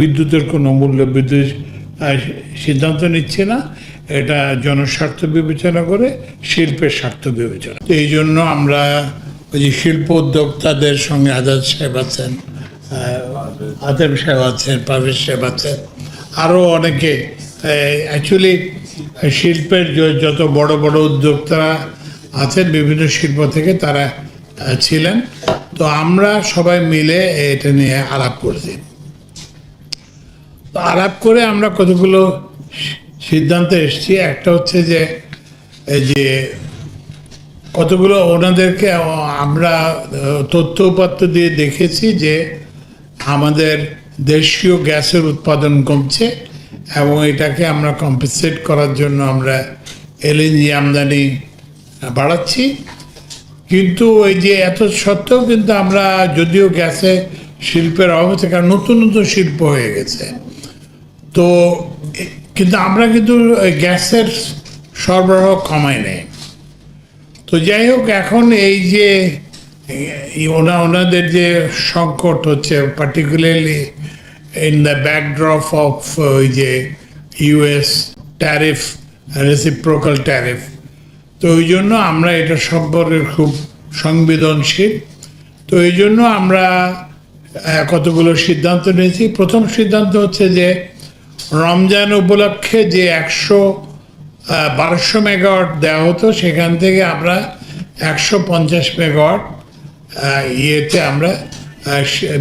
বিদ্যুতের কোনো মূল্য বৃদ্ধির আহ, সিদ্ধান্ত নিচ্ছে না। এটা জনস্বার্থ বিবেচনা করে শিল্পের স্বার্থ বিবেচনা। এই জন্য আমরা ওই যে শিল্প উদ্যোক্তাদের সঙ্গে আজাদ সাহেব আছেন আতেম সাহেব আছেন পারভেজ সাহেব আছেন আরও অনেকে অ্যাকচুয়ালি শিল্পের যত বড় বড় উদ্যোক্তারা আছেন বিভিন্ন শিল্প থেকে তারা ছিলেন। তো আমরা সবাই মিলে এটা নিয়ে আলাপ করছি। আলাপ করে আমরা কতগুলো সিদ্ধান্তে এসেছি। একটা হচ্ছে যে, এই যে কতগুলো ওনাদেরকে আমরা তথ্য উপাত্ত দিয়ে দেখেছি যে আমাদের দেশীয় গ্যাসের উৎপাদন কমছে এবং এটাকে আমরা কম্পেনসেট করার জন্য আমরা এলএনজি আমদানি বাড়াচ্ছি। কিন্তু ওই যে এত সত্ত্বেও কিন্তু আমরা যদিও গ্যাসে শিল্পের অভাব কারণ নতুন নতুন শিল্প হয়ে গেছে। তো কিন্তু আমরা কিন্তু গ্যাসের সরবরাহ কমাই নেই। তো যাই হোক, এখন এই যে ওনা, ওনাদের যে সংকট হচ্ছে particularly in the backdrop of ওই যে ইউএস ট্যারিফ রেসিপ্রোকাল ট্যারিফ তো ওই জন্য আমরা এটা সম্পর্কে খুব সংবেদনশীল। তো এই জন্য আমরা কতগুলো সিদ্ধান্ত নিয়েছি। প্রথম সিদ্ধান্ত হচ্ছে যে রমজান উপলক্ষে যে একশো বারোশো মেগাওয়াট দেওয়া হতো, সেখান থেকে আমরা একশো পঞ্চাশ মেগাওয়াট ইয়েতে আমরা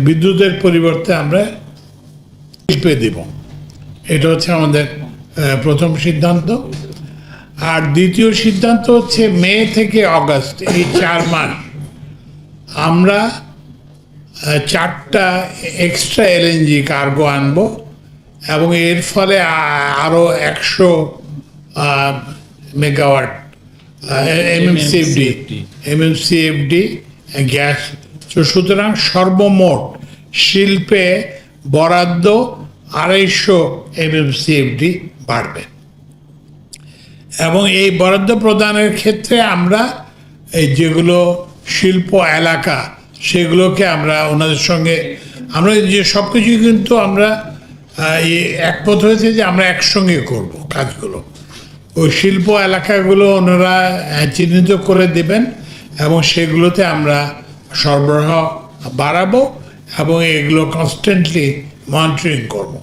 বিদ্যুতের পরিবর্তে আমরা শিল্পে দিব। এটা হচ্ছে আমাদের প্রথম সিদ্ধান্ত। আর দ্বিতীয় সিদ্ধান্ত হচ্ছে মে থেকে আগস্ট এই চার মাস। আমরা চারটা এক্সট্রা এলএনজি কার্গো আনব। এবং এর ফলে আরও একশো মেগাওয়াট এমএমসিএফডি এমএমসিএফডি। গ্যাস। তো সুতরাং সর্বমোট শিল্পে বরাদ্দ আড়াইশো এমএমসিএফডি বাড়বে। এবং এই বরাদ্দ প্রদানের ক্ষেত্রে আমরা এই যেগুলো শিল্প এলাকা সেগুলোকে আমরা ওনাদের সঙ্গে আমরা যে সব কিছুই কিন্তু আমরা এই একমত হয়েছে যে আমরা একসঙ্গে করব কাজগুলো। ওই শিল্প এলাকাগুলো ওনারা চিহ্নিত করে দেবেন এবং সেগুলোতে আমরা সরবরাহ বাড়াবো এবং এগুলো কনস্ট্যান্টলি মনিটরিং করব।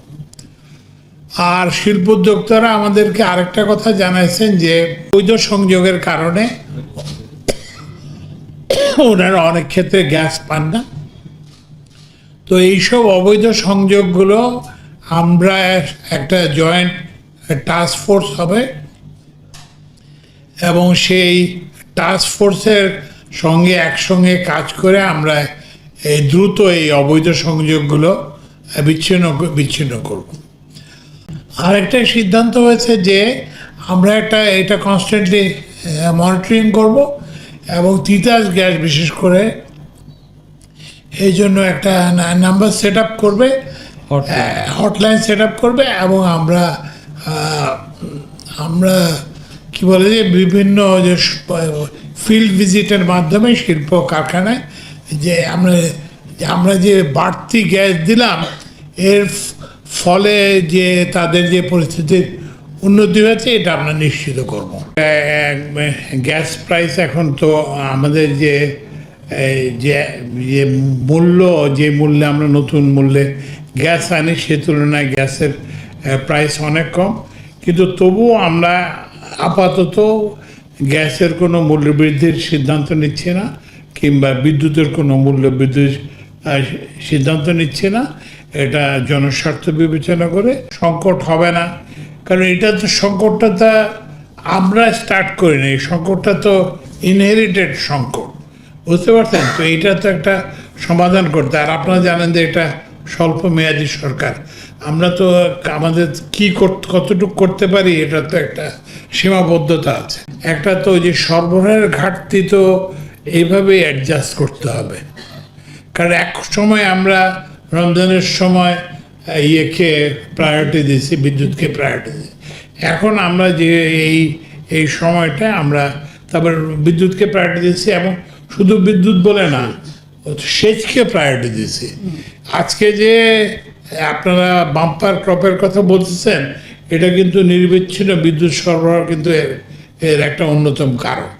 আর শিল্প উদ্যোক্তারা আমাদেরকে আরেকটা কথা জানাইছেন যে, বৈধ সংযোগের কারণে ওনারা অনেক ক্ষেত্রে গ্যাস পান না। তো এইসব অবৈধ সংযোগগুলো আমরা একটা জয়েন্ট টাস্ক ফোর্স হবে এবং সেই টাস্ক ফোর্সের সঙ্গে একসঙ্গে কাজ করে আমরা এই দ্রুত এই অবৈধ সংযোগগুলো বিচ্ছিন্ন বিচ্ছিন্ন করব। আরেকটা সিদ্ধান্ত হয়েছে যে আমরা একটা, এটা কনস্ট্যান্টলি মনিটরিং করব এবং তিতাস গ্যাস বিশেষ করে, এই জন্য একটা নাম্বার সেট আপ করবে হটলাইন সেট আপ করবে এবং আমরা আমরা কি বলে যে বিভিন্ন যে ফিল্ড ভিজিটের মাধ্যমে শিল্প কারখানায় যে আমরা আমরা যে বাড়তি গ্যাস দিলাম, এর ফলে যে তাদের যে পরিস্থিতির উন্নতি হয়েছে, এটা আমরা নিশ্চিত করব। গ্যাস প্রাইস এখন তো আমাদের যে যে মূল্য, যে মূল্যে আমরা নতুন মূল্যে গ্যাস আনি সে তুলনায় গ্যাসের প্রাইস অনেক কম। কিন্তু তবুও আমরা আপাতত গ্যাসের কোনো মূল্য বৃদ্ধির সিদ্ধান্ত নিচ্ছি না, কিংবা বিদ্যুতের কোনো মূল্য বৃদ্ধির সিদ্ধান্ত নিচ্ছে না। এটা জনস্বার্থ বিবেচনা করে সংকট হবে না। কারণ এটা তো সংকটটা তা আমরা স্টার্ট করিনি। এই সংকটটা তো ইনহেরিটেড সংকট। বুঝতে পারছেন? তো এটা তো একটা সমাধান করতে। আর আপনারা জানেন যে এটা স্বল্প মেয়াদী সরকার। আমরা তো আমাদের কি কতটুকু করতে পারি, এটা তো একটা সীমাবদ্ধতা আছে। একটা তো যে সরবরাহের ঘাটতি তো এইভাবেই অ্যাডজাস্ট করতে হবে। কারণ এক সময় আমরা রমজানের সময় ইয়েকে প্রায়োরিটি দিয়েছি, বিদ্যুৎকে প্রায়োরিটি দিয়েছি। এখন আমরা যে এই এই সময়টা আমরা তারপর বিদ্যুৎকে প্রায়োরিটি দিয়েছি এবং শুধু বিদ্যুৎ বলে না সেচকে প্রায়োরিটি দিয়েছি। আজকে যে আপনারা বাম্পার ক্রপের কথা বলতেছেন, এটা কিন্তু নির্বিচ্ছিন্ন বিদ্যুৎ সরবরাহ কিন্তু এর একটা অন্যতম কারণ।